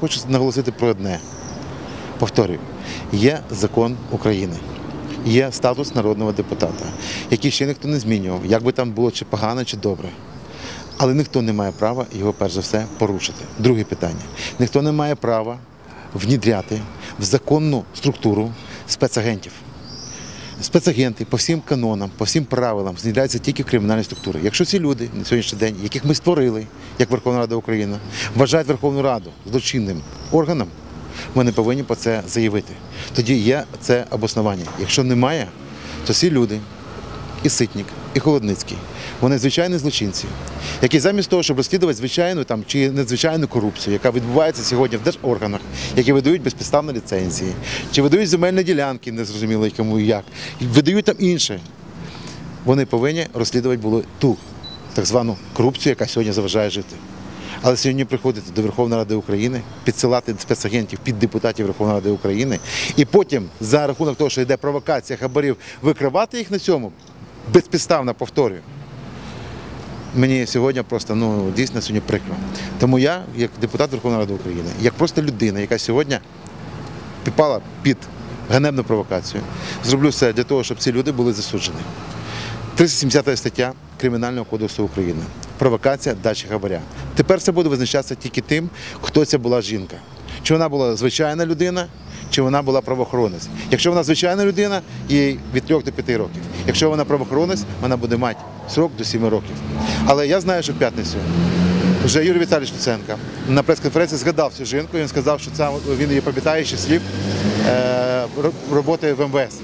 хочу наголосити про одне. Повторюю, є закон України, є статус народного депутата, який ще ніхто не змінював, як би там було чи погано, чи добре. Але ніхто не має права його перш за все порушити. Друге питання: ніхто не має права внідряти в законну структуру спецагентів. Спецагенти по всім канонам, по всім правилам знайдаються тільки в кримінальній структурі. Якщо ці люди на сьогоднішній день, яких ми створили, як Верховна Рада України, вважають Верховну Раду злочинним органом, вони повинні про це заявити. Тоді є це обоснування. Якщо немає, то ці люди, і Ситник, і Холодницький, вони звичайні злочинці, які замість того, щоб розслідувати звичайну там чи надзвичайну корупцію, яка відбувається сьогодні в держорганах, які видають безпідставні ліцензії, чи видають земельні ділянки, незрозуміло кому і як, видають там інше. Вони повинні розслідувати були ту так звану корупцію, яка сьогодні заважає жити. Але сьогодні приходити до Верховної Ради України, підсилати спецагентів під депутатів Верховної Ради України, і потім за рахунок того, що йде провокація хабарів, викривати їх на цьому безпідставно повторюю. Мені сьогодні просто ну дійсно сьогодні прикро. Тому я, як депутат Верховної Ради України, як просто людина, яка сьогодні підпала під ганебну провокацію, зроблю все для того, щоб ці люди були засуджені. 370 стаття Кримінального кодексу України. Провокація дачі хабаря. Тепер це буде визначатися тільки тим, хто це була жінка. Чи вона була звичайна людина, чи вона була правоохоронець. Якщо вона звичайна людина, їй від 3 до 5 років. Якщо вона правоохоронець, вона буде мати срок до 7 років. Але я знаю, що в п'ятницю вже Юрій Віталійович Луценко на прес-конференції згадав цю жінку. Він сказав, що це він її пам'ятає ще слів е, роботи в МВС.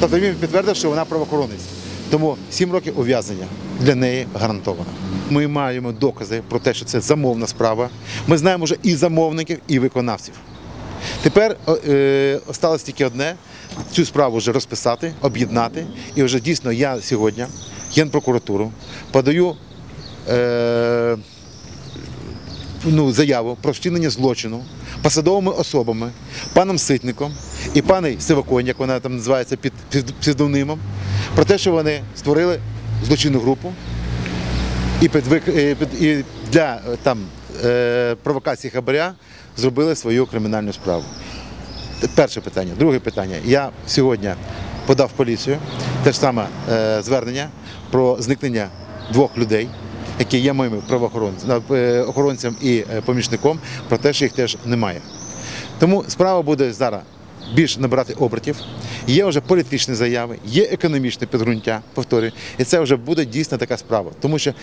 Тобто він підтвердив, що вона правоохоронець. Тому 7 років ув'язнення для неї гарантовано. Ми маємо докази про те, що це замовна справа. Ми знаємо вже і замовників, і виконавців. Тепер е, осталось тільки одне цю справу вже розписати, об'єднати. І вже дійсно я сьогодні, Генпрокуратуру, подаю е, ну, заяву про вчинення злочину посадовими особами, паном Ситником і паном Сиваконь, як вона там називається під псевдонимом, про те, що вони створили злочинну групу і, під, е, і для е, там, е, провокації хабаря зробили свою кримінальну справу. Перше питання. Друге питання. Я сьогодні подав поліцію те ж саме е, звернення про зникнення двох людей, які є моїми правоохоронцями е, і е, помічником, про те, що їх теж немає. Тому справа буде зараз більш набирати обертів. Є вже політичні заяви, є економічне підґрунтя, повторюю, і це вже буде дійсно така справа, тому що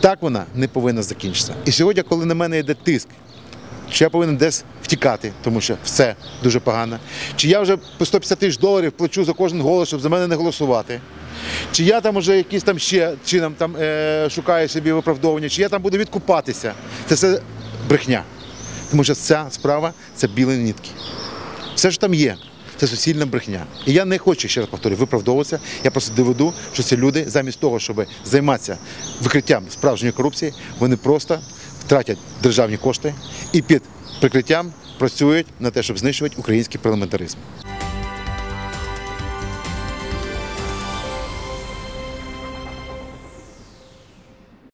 так вона не повинна закінчитися. І сьогодні, коли на мене йде тиск, чи я повинен десь втікати, тому що все дуже погано. Чи я вже по 150 тисяч доларів плачу за кожен голос, щоб за мене не голосувати. Чи я там вже якісь там ще чином там, е, шукаю собі виправдовування, чи я там буду відкупатися. Це все брехня. Тому що ця справа це білі нитки. Все, що там є, це суцільна брехня. І я не хочу, ще раз повторюю, виправдовуватися. Я просто доведу, що ці люди, замість того, щоб займатися викриттям справжньої корупції, вони просто втратять державні кошти і під прикриттям працюють на те, щоб знищувати український парламентаризм.